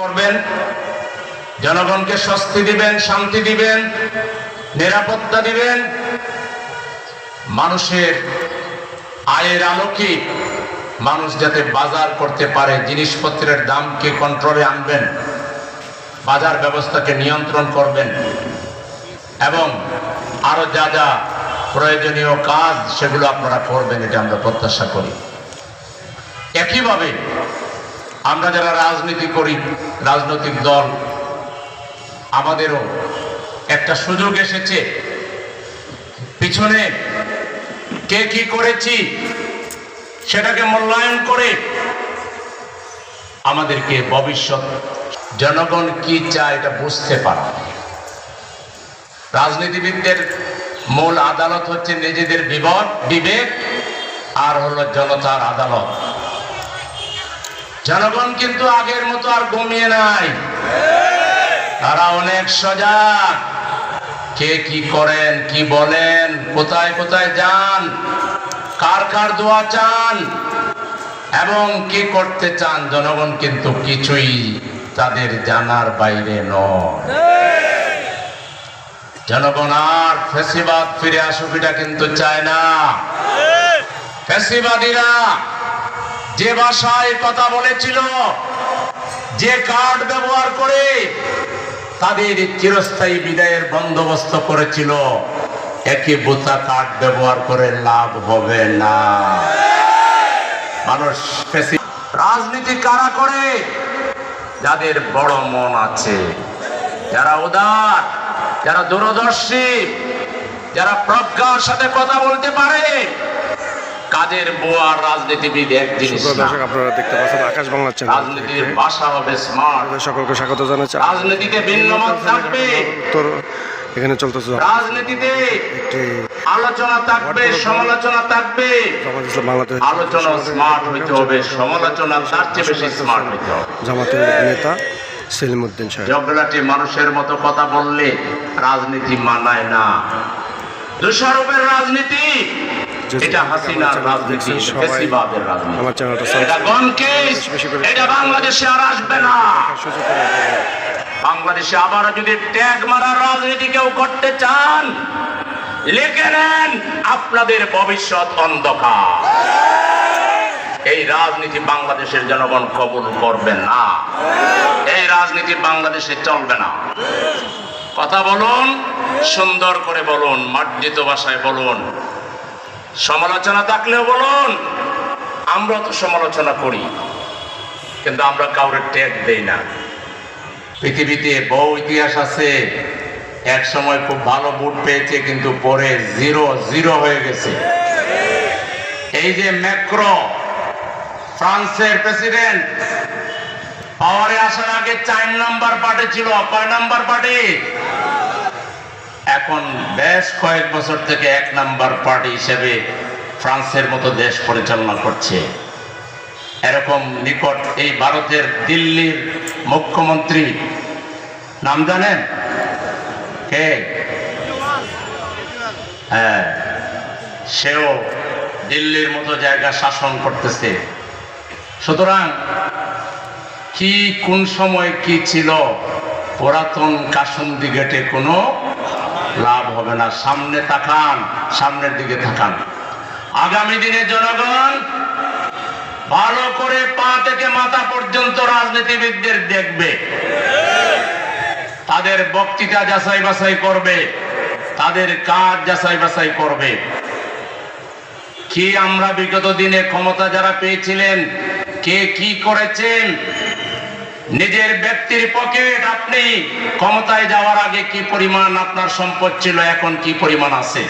করবেন, জনগণকে স্বস্তি দিবেন, শান্তি দিবেন, নিরাপত্তা দিবেন, মানুষের আয়ের আলোকে মানুষ যাতে বাজার করতে পারে, জিনিসপত্রের দামকে কন্ট্রোলে আনবেন, বাজার ব্যবস্থাকে নিয়ন্ত্রণ করবেন, এবং আরও যা যা প্রয়োজনীয় কাজ সেগুলো আপনারা করবেন, এটা আমরা প্রত্যাশা করি। একইভাবে আমরা যারা রাজনীতি করি, রাজনৈতিক দল, আমাদেরও একটা সুযোগ এসেছে। পিছনে কে কি করেছি সেটাকে মূল্যায়ন করে আমাদেরকে ভবিষ্যৎ জনগণ কি চায় এটা বুঝতে পারা। রাজনীতিবিদদের মূল আদালত হচ্ছে নিজেদের বিবদ বিবেক আর হলো জনতার আদালত। জনগণ কিন্তু আগের মতো আর ঘুমিয়ে নাই। তারা অনেক সজাগ। কে কি করেন, কি বলেন, কোথায় কোথায় যান, কার কার দোয়া চান, এবং কি করতে চান, জনগণ কিন্তু কিছুই তাদের জানার বাইরে নয়। জনগণ আর ফেসিবাদ ফিরে আসুক কিন্তু চায় না। ফেসিবাদীরা যে ভাষায় কথা বলেছিল, যে কার্ড ব্যবহার করে তাদের চিরস্থায়ী বিদায়ের বন্দোবস্ত করেছিল একই বোতা কার্ড ব্যবহার করে লাভ হবে না। মানুষ রাজনীতি কারা করে? যাদের বড় মন আছে। যারা উদার, যারা দূরদর্শী, যারা প্রজ্ঞার সাথে কথা বলতে পারে কাদের বোয়ার রাজনীতিবিদ এক জিনিস দর্শক আপনারা দেখতে পাচ্ছেন আকাশ বাংলা চ্যানেল রাজনীতির ভাষা হবে স্মার্ট সকলকে স্বাগত জানাচ্ছি। রাজনীতিতে ভিন্ন মত থাকবে। উত্তর এখানে চলতেছে। রাজনীতিতে একটি আলোচনা থাকবে সমালোচনা থাকবে। জামাত ইসলাম বাংলাদেশ আলোচনা স্মার্ট হইতে হবে সমালোচনা তার চেয়ে বেশি স্মার্ট হইতে হবে। জামাতের নেতা সেলিম উদ্দিন সাহেব। জগলাটি মানুষের মতো কথা বললে রাজনীতি মানায় না। দোষারোপের রাজনীতি এটা হাসিনার রাজনীতি ফেসিবাদের এটা এটা বাংলাদেশে আর আসবে না। বাংলাদেশে আবার যদি ট্যাগ মারার রাজনীতি কেউ করতে চান লিখে নেন আপনাদের ভবিষ্যৎ অন্ধকার। এই রাজনীতি বাংলাদেশের জনগণ কবুল করবে না। এই রাজনীতি বাংলাদেশে চলবে না। কথা বলুন সুন্দর করে বলুন মার্জিত ভাষায় বলুন। সমালোচনা থাকলেও বলুন আমরা তো সমালোচনা করি, কিন্তু আমরা কাউরে ট্যাগ দেই না। পৃথিবীতে বহু ইতিহাস আছে, এক সময় খুব ভালো বুট পেয়েছে, কিন্তু পরে জিরো জিরো হয়ে গেছে। এই যে ম্যাক্রো, ফ্রান্সের প্রেসিডেন্ট, পাওয়ারে আসার আগে চার নাম্বার পার্টি ছিল, কয় নাম্বার পার্টি? এখন বেশ কয়েক বছর থেকে এক নাম্বার পার্টি হিসেবে ফ্রান্সের মতো দেশ পরিচালনা করছে। এরকম নিকট এই ভারতের দিল্লির মুখ্যমন্ত্রী নাম জানেন? কে? হ্যাঁ সেও দিল্লির মতো জায়গা শাসন করতেছে। সুতরাং কি, কোন সময় কি ছিল? পুরাতন কাসন্দি গেটে কোনো লাভ হবে না। সামনে তাকান, সামনের দিকে তাকান। আগামী দিনে জনগণ ভালো করে পা থেকে মাথা পর্যন্ত রাজনীতিবিদদের দেখবে। তাদের বক্তৃতা যাচাই বাছাই করবে। তাদের কাজ যাচাই বাছাই করবে। কি আমরা বিগত দিনে ক্ষমতা যারা পেয়েছিলেন, কে কি করেছেন নিজের ব্যক্তির পকেট আপনি ক্ষমতায় যাওয়ার আগে কি পরিমাণ আপনার সম্পদ ছিল, এখন কি পরিমাণ আছে?